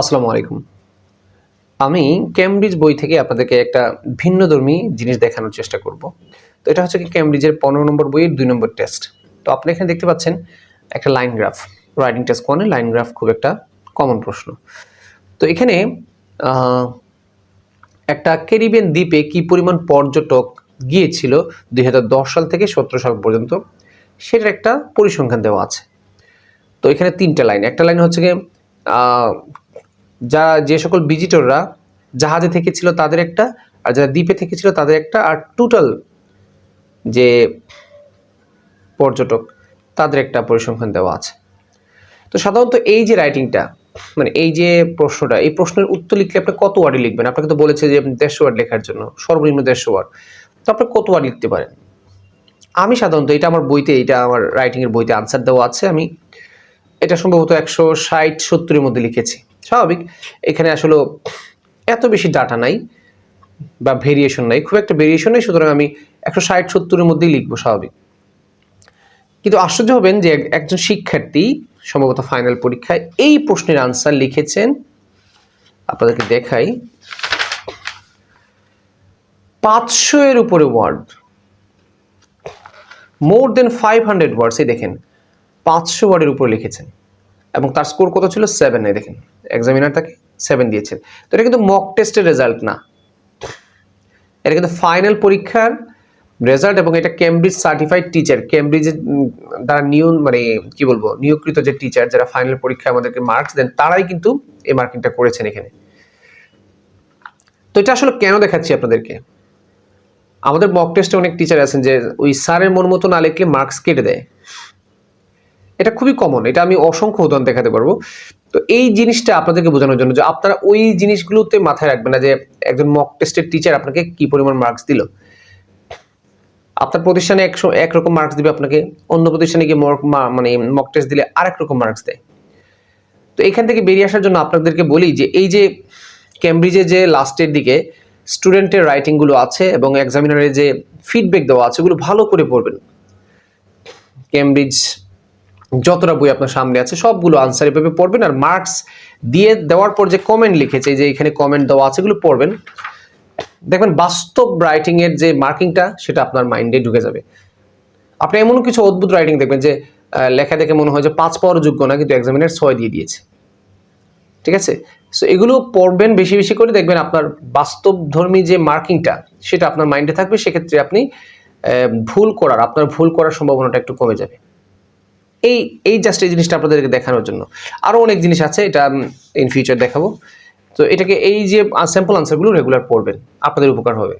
আসসালামু আলাইকুম। আমি ক্যামব্রিজ বই থেকে আপনাদেরকে একটা ভিন্নধর্মী জিনিস দেখানোর চেষ্টা করব। তো এটা হচ্ছে কি ক্যামব্রিজের পনেরো নম্বর বইয়ের দুই নম্বর টেস্ট তো আপনি এখানে দেখতে পাচ্ছেন একটা লাইন গ্রাফ রাইডিং টেস্ট কোয়ানে লাইন গ্রাফ খুব একটা কমন প্রশ্ন। তো এখানে একটা ক্যারিবিয়ান দ্বীপে কি পরিমাণ পর্যটক গিয়েছিল দু হাজার দশ সাল থেকে সতেরো সাল পর্যন্ত? সেটার একটা পরিসংখ্যান দেওয়া আছে। তো এখানে তিনটা লাইন একটা লাইন হচ্ছে গিয়ে যা যে সকল ভিজিটররা জাহাজে থেকেছিল তাদের একটা, আর যারা দ্বীপে থেকেছিল তাদের একটা, আর টোটাল যে পর্যটক তাদের একটা পরিসংখ্যান দেওয়া আছে। তো সাধারণত এই যে রাইটিংটা মানে এই যে প্রশ্নটা, এই প্রশ্নের উত্তর লিখলে আপনি কত ওয়ার্ডে লিখবেন? আপনাকে তো বলেছে যে দেড়শো ওয়ার্ড লেখার জন্য, সর্বনিম্ন দেড়শো ওয়ার্ড তো আপনি কত ওয়ার্ড লিখতে পারেন? আমি সাধারণত এটা আমার বইতে, এটা আমার রাইটিংয়ের বইতে আনসার দেওয়া আছে। আমি এটা সম্ভবত একশো ষাট, সত্তরের মধ্যে লিখেছি। স্বাভাবিক। এখানে আসলে এত বেশি ডাটা নাই বা ভেরিয়েশন নাই। খুব একটা ভেরিয়েশন নেই, সুতরাং আমি একশো ষাট সত্তরের মধ্যেই লিখব স্বাভাবিক। কিন্তু আশ্চর্য হবেন যে একজন শিক্ষার্থী, সম্ভবত ফাইনাল পরীক্ষায়, এই প্রশ্নের আনসার লিখেছেন। আপনাদেরকে দেখাই। পাঁচশো এর উপরে word more than five hundred words এই দেখেন, পাঁচশো ওয়ার্ডের উপরে লিখেছেন। এবং তার স্কোর কত ছিল? সেভেন এই দেখেন। এক্সামিনার তাকে সেভেন দিয়েছেন। তো এটা কিন্তু মক টেস্টের রেজাল্ট না। এটা কিন্তু ফাইনাল পরীক্ষার রেজাল্ট এবং এটা ক্যামব্রিজ সার্টিফাইড টিচার ক্যামব্রিজের উম, দ্বারা নিয়ম মানে কি বলব নিয়োগকৃত যে টিচার যারা ফাইনাল পরীক্ষায় আমাদেরকে মার্কস দেন তারাই কিন্তু এই মার্কিংটা করেছেন এখানে। তো এটা আসলে কেন দেখাচ্ছি আপনাদেরকে? আমাদের মক টেস্টে অনেক টিচার আছেন যে ওই স্যারের মন মতো না লিখলে মার্কস কেটে দেয়। এটা খুবই কমন এটা আমি অসংখ্য উদাহরণ দেখাতে পারব। তো এই জিনিসটা আপনাদেরকে বোঝানোর জন্য যে আপনারা ওই জিনিসগুলোতে মাথায় রাখবেন না যে একজন মক টেস্টের টিচার আপনাকে কি পরিমাণ মার্কস দিল। আপনার প্রতিষ্ঠানে একশো একরকম মার্কস দিবে আপনাকে, অন্য প্রতিষ্ঠানে গিয়ে মানে মক টেস্ট দিলে আরেক রকম মার্কস দেয়। তো এখান থেকে বেরিয়ে আসার জন্য আপনাদেরকে বলি যে এই যে ক্যামব্রিজে যে লাস্টের দিকে স্টুডেন্টের রাইটিংগুলো আছে এবং এক্সামিনারের যে ফিডব্যাক দেওয়া আছে, ওগুলো ভালো করে পড়বেন। ক্যামব্রিজ যতটা বই আপনার সামনে আছে, সবগুলো আনসার এভাবে পড়বেন আর মার্কস দিয়ে দেওয়ার পর যে কমেন্ট লিখেছে যে এখানে কমেন্ট দেওয়া আছে, এগুলো পড়বেন। দেখবেন বাস্তব রাইটিং এর যে মার্কিংটা, সেটা আপনার মাইন্ডে ঢুকে যাবে। আপনি এমন কিছু অদ্ভুত রাইটিং দেখবেন যে লেখা দেখে মনে হয় যে পাঁচ পাওয়ার যোগ্য না, কিন্তু এক্সামিনার ছয় দিয়ে দিয়েছে। ঠিক আছে? সো এগুলো পড়বেন বেশি বেশি করে, দেখবেন আপনার বাস্তবধর্মী যে মার্কিংটা, সেটা আপনার মাইন্ডে থাকবে, সেক্ষেত্রে আপনি ভুল করার, আপনার ভুল করার সম্ভাবনাটা একটু কমে যাবে। এই এই জাস্ট এই জিনিসটা আপনাদেরকে দেখানোর জন্য। আরও অনেক জিনিস আছে, এটা ইন ফিউচার দেখাবো। তো এটাকে এই যে স্যাম্পল আনসারগুলো রেগুলার পড়বেন, আপনাদের উপকার হবে।